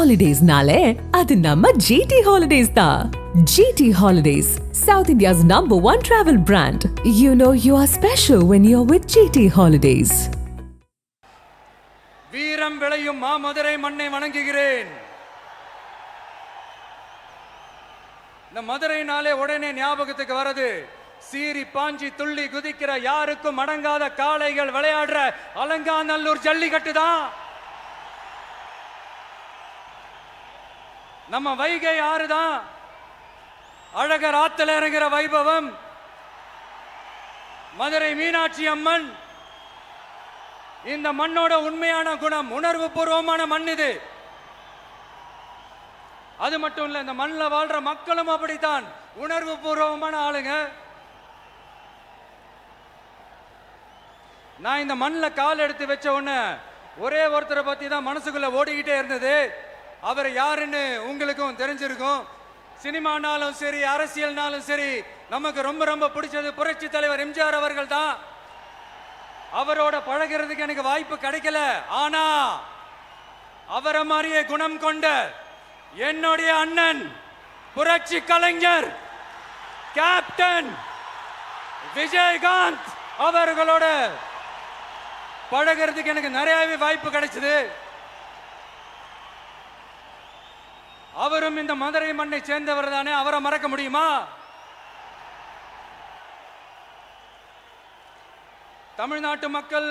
ஹாலிடேஸ்னாலே அது நம்ம ஜிடி ஹாலிடேஸ் தான் GT holidays south India's number one travel brand you know you are special when you are with GT holidays வீரம் விளையும் மாமதுரை மண்ணை வணங்குகிறேன். இந்த மதுரைனாலே உடனே ஞாபகத்துக்கு வரது சீறி பாஞ்சி துள்ளி குதிக்கிற யாருக்கும் அடங்காத காளைகள் விளையாடுற அலங்காநல்லூர் ஜல்லிக்கட்டு தான். நம்ம வைகை ஆறு தான் அழகர் ஆத்துல இறங்குற வைபவம். மதுரை மீனாட்சி அம்மன். இந்த மண்ணோட உண்மையான குணம் உணர்வு பூர்வமான மண் இது. அது மட்டும் இல்லை இந்த மண்ணில் வாழ்ற மக்களும் அப்படித்தான். உணர்வு பூர்வமான ஆளுங்க. நான் இந்த மண்ணில் கால் எடுத்து வச்ச உடனே ஒரே ஒருத்தரை பத்தி தான் மனசுக்குள்ள ஓடிக்கிட்டே இருந்தது. அவர் யாருன்னு உங்களுக்கும் தெரிஞ்சிருக்கும். சினிமானாலும் சரி அரசியல்னாலும் சரி நமக்கு ரொம்ப ரொம்ப பிடிச்சது புரட்சி தலைவர் எம்ஜிஆர் அவர்கள் தான் அவரோட பழகிறதுக்கு எனக்கு வாய்ப்பு கிடைக்கல. ஆனா அவரை மாதிரியே குணம் கொண்ட என்னுடைய அண்ணன் புரட்சி கலைஞர் கேப்டன் விஜயகாந்த் அவர்களோட பழகிறதுக்கு எனக்கு நிறையவே வாய்ப்பு கிடைச்சது. அவரும் இந்த மதுரை மண்ணை சேர்ந்தவர் தானே. அவரை மறக்க முடியுமா? தமிழ்நாட்டு மக்கள்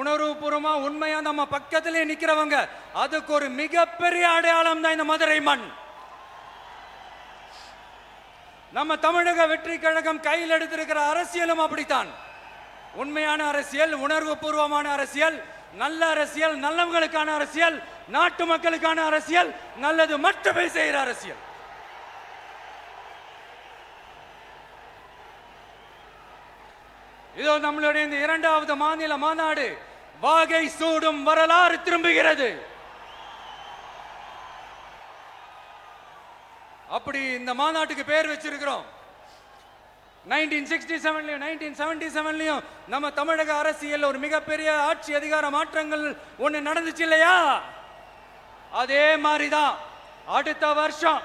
உணர்வுபூர்வமா உண்மையா நம்ம பக்கத்திலே நிக்கிறவங்க அதுக்கு ஒரு மிகப்பெரிய அடையாளம் தான் இந்த மதுரை மண். நம்ம தமிழக வெற்றி கழகம் கையில் எடுத்திருக்கிற அரசியலும் அப்படித்தான். உண்மையான அரசியல் உணர்வு பூர்வமான அரசியல் நல்ல அரசியல் நல்லவங்களுக்கான அரசியல் நாட்டு மக்களுக்கான அரசியல் நல்லது மட்டுமே செய்கிற அரசியல். இதோ நம்மளுடைய இந்த இரண்டாவது மாநில மாநாடு வாகை சூடும் வரலாறு திரும்புகிறது. அப்படி இந்த மாநாட்டுக்கு பேர் வச்சிருக்கிறோம். நைன்டீன் சிக்ஸ்டி செவன்லையும் நைன்டீன் செவன்டி செவன்லையும் நம்ம தமிழக அரசியல் ஒரு மிகப்பெரிய ஆட்சி அதிகார மாற்றங்கள் ஒன்று நடந்துச்சு இல்லையா? அதே மாதிரி தான் அடுத்த வருஷம்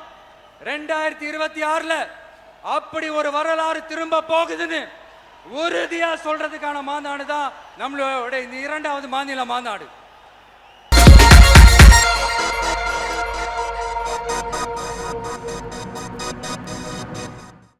ரெண்டாயிரத்தி இருபத்தி ஆறுல அப்படி ஒரு வரலாறு திரும்ப போகுதுன்னு உறுதியா சொல்றதுக்கான மாநாடு தான் நம்மளோட இந்த இரண்டாவது மாநில மாநாடு.